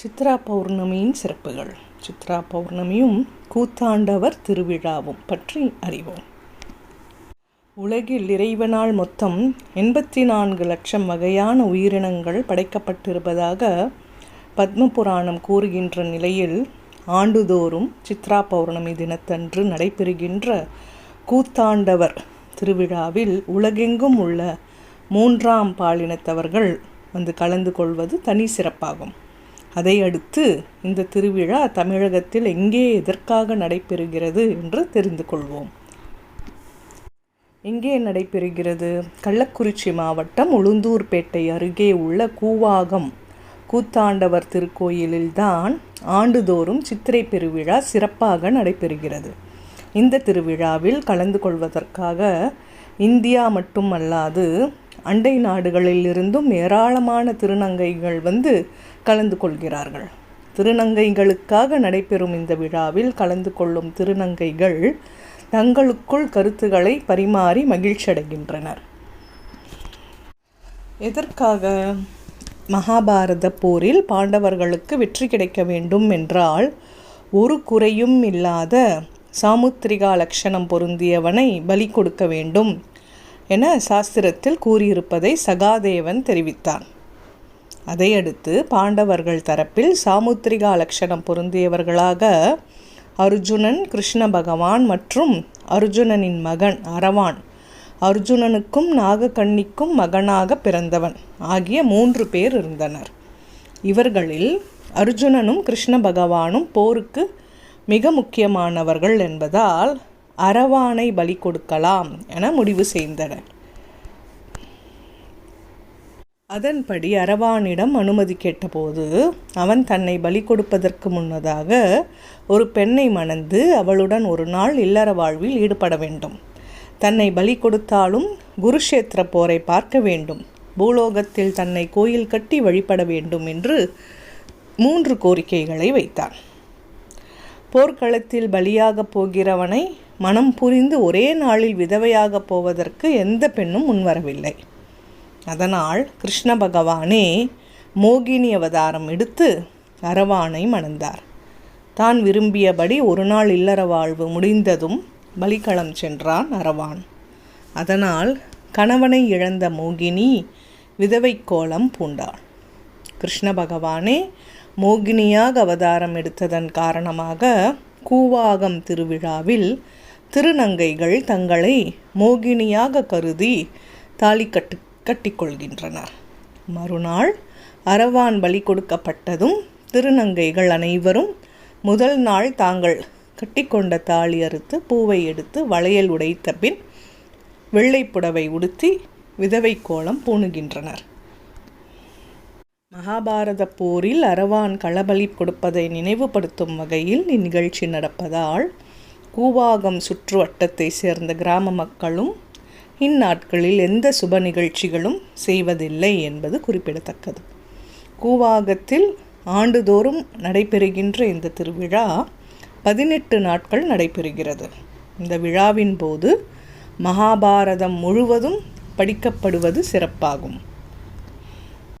சித்ரா பௌர்ணமியின் சிறப்புகள். சித்ரா பௌர்ணமியும் கூத்தாண்டவர் திருவிழாவும் பற்றி அறிவோம். உலகில் இறைவனால் மொத்தம் எண்பத்தி நான்கு லட்சம் வகையான உயிரினங்கள் படைக்கப்பட்டிருப்பதாக பத்ம புராணம் கூறுகின்ற நிலையில் ஆண்டுதோறும் சித்ரா பௌர்ணமி தினத்தன்று நடைபெறுகின்ற கூத்தாண்டவர் திருவிழாவில் உலகெங்கும் உள்ள மூன்றாம் பாலினத்தவர்கள் வந்து கலந்து கொள்வது தனி சிறப்பாகும். அதை அடுத்து இந்த திருவிழா தமிழகத்தில் எங்கே எதற்காக நடைபெறுகிறது என்று தெரிந்து கொள்வோம். எங்கே நடைபெறுகிறது? கள்ளக்குறிச்சி மாவட்டம் உளுந்தூர்பேட்டை அருகே உள்ள கூவாகம் கூத்தாண்டவர் திருக்கோயிலில்தான் ஆண்டுதோறும் சித்திரை பெருவிழா சிறப்பாக நடைபெறுகிறது. இந்த திருவிழாவில் கலந்து கொள்வதற்காக இந்தியா மட்டுமல்லாது அண்டை நாடுகளிலிருந்தும் ஏராளமான திருநங்கைகள் வந்து கலந்து கொள்கிறார்கள். திருநங்கைகளுக்காக நடைபெறும் இந்த விழாவில் கலந்து கொள்ளும் திருநங்கைகள் தங்களுக்குள் கருத்துக்களை பரிமாறி மகிழ்ச்சியடைகின்றனர். எதற்காக மகாபாரத போரில் பாண்டவர்களுக்கு வெற்றி கிடைக்க வேண்டும் என்றால் ஒரு குறையும் இல்லாத சாமுத்திரிகா லட்சணம் பொருந்தியவனை பலி கொடுக்க வேண்டும் என சாஸ்திரத்தில் கூறியிருப்பதை சகாதேவன் தெரிவித்தான். அதையடுத்து பாண்டவர்கள் தரப்பில் சாமுத்திரிகா லட்சணம் பொருந்தியவர்களாக அர்ஜுனன் கிருஷ்ண பகவான் மற்றும் அர்ஜுனனின் மகன் அரவான். அர்ஜுனனுக்கும் நாகக்கண்ணிக்கும் மகனாக பிறந்தவன் ஆகிய மூன்று பேர் இருந்தனர். இவர்களில் அர்ஜுனனும் கிருஷ்ண பகவானும் போருக்கு மிக முக்கியமானவர்கள் என்பதால் அரவானை பலி கொடுக்கலாம் என முடிவு செய்தனர். அதன்படி அரவானிடம் அனுமதி கேட்டபோது அவன் தன்னை பலி கொடுப்பதற்கு முன்னதாக ஒரு பெண்ணை மணந்து அவளுடன் ஒரு நாள் இல்லற வாழ்வில் ஈடுபட வேண்டும். தன்னை பலி கொடுத்தாலும் குருஷேத்திர போரை பார்க்க வேண்டும். பூலோகத்தில் தன்னை கோயில் கட்டி வழிபட வேண்டும் என்று மூன்று கோரிக்கைகளை வைத்தான். போர்க்களத்தில் பலியாகப் போகிறவனை மனம் புரிந்து ஒரே நாளில் விதவையாகப் போவதற்கு எந்த பெண்ணும் முன்வரவில்லை. அதனால் கிருஷ்ண பகவானே மோகினி அவதாரம் எடுத்து அரவானை மணந்தார். தான் விரும்பியபடி ஒரு நாள் இல்லற வாழ்வு முடிந்ததும் பலிக்களம் சென்றான் அரவான். அதனால் கணவனை இழந்த மோகினி விதவை கோலம் பூண்டாள். கிருஷ்ண பகவானே மோகினியாக அவதாரம் எடுத்ததன் காரணமாக கூவாகம் திருவிழாவில் திருநங்கைகள் தங்களை மோகினியாக கருதி தாலிக்கட்டு கட்டிக்கொள்கின்றனர். மறுநாள் அரவான் பலி கொடுக்கப்பட்டதும் திருநங்கைகள் அனைவரும் முதல் நாள் தாங்கள் கட்டிக்கொண்ட தாலி அறுத்து பூவை எடுத்து வளையல் உடைத்த பின் வெள்ளை புடவை உடுத்தி விதவை கோலம் பூணுகின்றனர். மகாபாரத போரில் அரவான் களபலி கொடுப்பதை நினைவுபடுத்தும் வகையில் இந்நிகழ்ச்சி நடப்பதால் கூவாகம் சுற்று வட்டத்தை சேர்ந்த கிராம மக்களும் இந்நாட்களில் எந்த சுப நிகழ்ச்சிகளும் செய்வதில்லை என்பது குறிப்பிடத்தக்கது. கூவாகத்தில் ஆண்டுதோறும் நடைபெறுகின்ற இந்த திருவிழா பதினெட்டு நாட்கள் நடைபெறுகிறது. இந்த விழாவின் போது மகாபாரதம் முழுவதும் படிக்கப்படுவது சிறப்பாகும்.